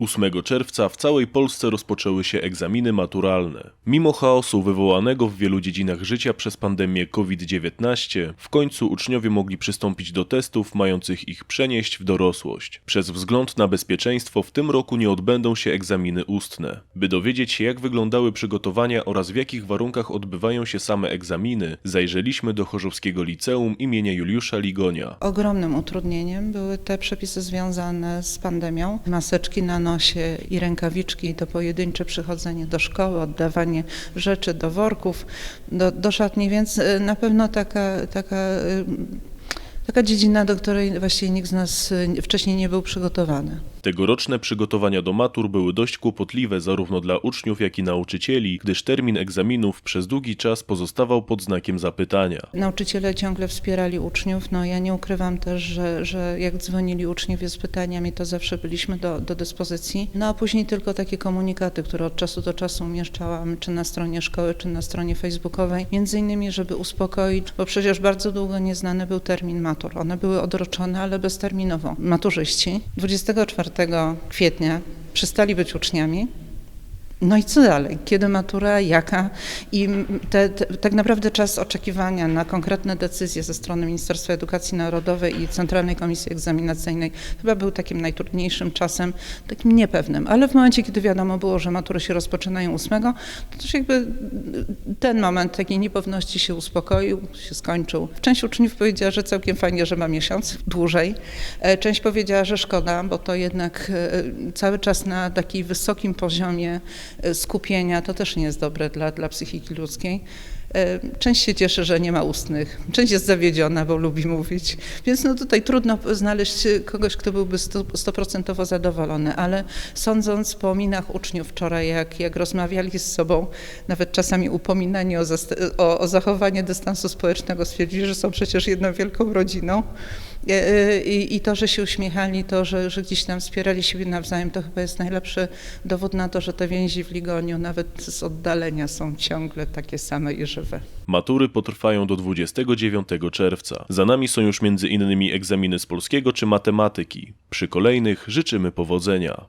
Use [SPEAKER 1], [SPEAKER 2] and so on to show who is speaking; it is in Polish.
[SPEAKER 1] 8 czerwca w całej Polsce rozpoczęły się egzaminy maturalne. Mimo chaosu wywołanego w wielu dziedzinach życia przez pandemię COVID-19, w końcu uczniowie mogli przystąpić do testów mających ich przenieść w dorosłość. Przez wzgląd na bezpieczeństwo w tym roku nie odbędą się egzaminy ustne. By dowiedzieć się jak wyglądały przygotowania oraz w jakich warunkach odbywają się same egzaminy, zajrzeliśmy do Chorzowskiego Liceum imienia Juliusza Ligonia.
[SPEAKER 2] Ogromnym utrudnieniem były te przepisy związane z pandemią. Maseczki na nosie i rękawiczki, to pojedyncze przychodzenie do szkoły, oddawanie rzeczy do worków, do, do szatni, więc y, na pewno taka, taka, y, taka dziedzina, do której właściwie nikt z nas y, wcześniej nie był przygotowany.
[SPEAKER 1] Tegoroczne przygotowania do matur były dość kłopotliwe zarówno dla uczniów, jak i nauczycieli, gdyż termin egzaminów przez długi czas pozostawał pod znakiem zapytania.
[SPEAKER 2] Nauczyciele ciągle wspierali uczniów. No ja nie ukrywam też, że, że jak dzwonili uczniowie z pytaniami, to zawsze byliśmy do, do dyspozycji. No a później tylko takie komunikaty, które od czasu do czasu umieszczałam, czy na stronie szkoły, czy na stronie facebookowej, między innymi, żeby uspokoić, bo przecież bardzo długo nieznany był termin matur. One były odroczone, ale bezterminowo. Maturzyści 24 kwietnia przestali być uczniami, no i co dalej? Kiedy matura, jaka? I te, te, tak naprawdę czas oczekiwania na konkretne decyzje ze strony Ministerstwa Edukacji Narodowej i Centralnej Komisji Egzaminacyjnej chyba był takim najtrudniejszym czasem, takim niepewnym. Ale w momencie, kiedy wiadomo było, że matury się rozpoczynają 8, to też jakby ten moment takiej niepewności się uspokoił, się skończył. Część uczniów powiedziała, że całkiem fajnie, że ma miesiąc dłużej. E, Część powiedziała, że szkoda, bo to jednak e, cały czas na takim wysokim poziomie skupienia, to też nie jest dobre dla, dla psychiki ludzkiej. E, Część się cieszy, że nie ma ustnych, część jest zawiedziona, bo lubi mówić, więc no tutaj trudno znaleźć kogoś, kto byłby sto- stoprocentowo zadowolony, ale sądząc po minach uczniów wczoraj, jak, jak rozmawiali z sobą, nawet czasami upominani o, o, o zachowanie dystansu społecznego, stwierdzili, że są przecież jedną wielką rodziną. E, I, I to, że się uśmiechali, to, że, że gdzieś tam wspierali siebie nawzajem, to chyba jest najlepszy dowód na to, że te więzi w Ligoniu nawet z oddalenia są ciągle takie same i.
[SPEAKER 1] Matury potrwają do 29 czerwca. Za nami są już między innymi egzaminy z polskiego czy matematyki. Przy kolejnych życzymy powodzenia.